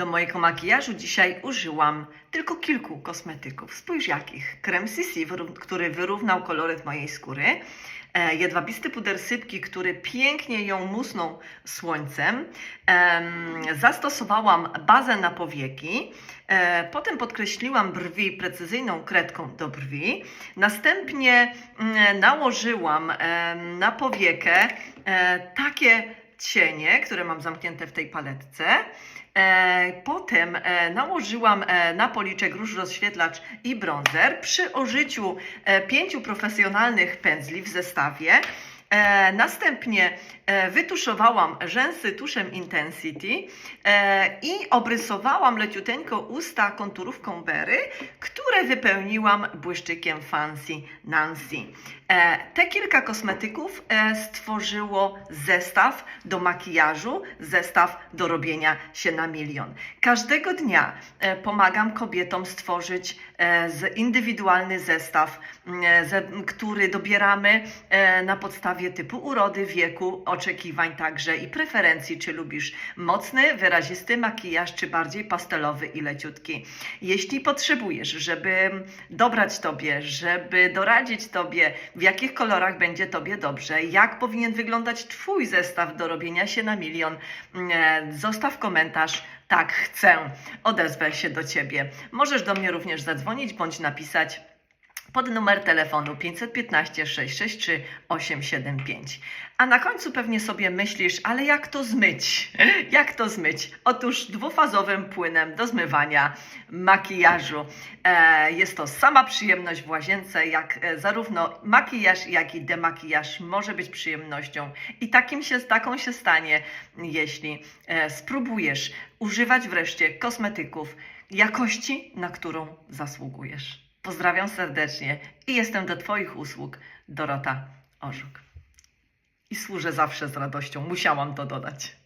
Do mojego makijażu dzisiaj użyłam tylko kilku kosmetyków. Spójrz jakich. Krem CC, który wyrównał koloryt mojej skóry. E, jedwabisty puder sypki, który pięknie ją musnął słońcem. Em, zastosowałam bazę na powieki. E, potem podkreśliłam brwi precyzyjną kredką do brwi. Następnie mm, nałożyłam na powiekę e, takie cienie, które mam zamknięte w tej paletce. E, Potem e, nałożyłam e, na policzek róż rozświetlacz i bronzer przy użyciu pięciu profesjonalnych pędzli w zestawie. E, następnie e, wytuszowałam rzęsy tuszem Intensity e, i obrysowałam leciuteńko usta konturówką Berry, które wypełniłam błyszczykiem Fancy Nancy. Te kilka kosmetyków stworzyło zestaw do makijażu, zestaw do robienia się na milion. Każdego dnia pomagam kobietom stworzyć indywidualny zestaw, który dobieramy na podstawie typu urody, wieku, oczekiwań także i preferencji, czy lubisz mocny, wyrazisty makijaż, czy bardziej pastelowy i leciutki. Jeśli potrzebujesz, żeby dobrać Tobie, żeby doradzić Tobie, w jakich kolorach będzie Tobie dobrze, jak powinien wyglądać Twój zestaw do robienia się na milion, e, zostaw komentarz. Tak, chcę. Odezwę się do Ciebie. Możesz do mnie również zadzwonić bądź napisać pod numer telefonu 515 663 875. A na końcu pewnie sobie myślisz, ale jak to zmyć? Jak to zmyć? Otóż dwufazowym płynem do zmywania makijażu. E, jest to sama przyjemność w łazience, jak e, zarówno makijaż, jak i demakijaż może być przyjemnością. I takim się, taką się stanie, jeśli e, spróbujesz używać wreszcie kosmetyków jakości, na którą zasługujesz. Pozdrawiam serdecznie i jestem do Twoich usług, Dorota Orzuk. I służę zawsze z radością, musiałam to dodać.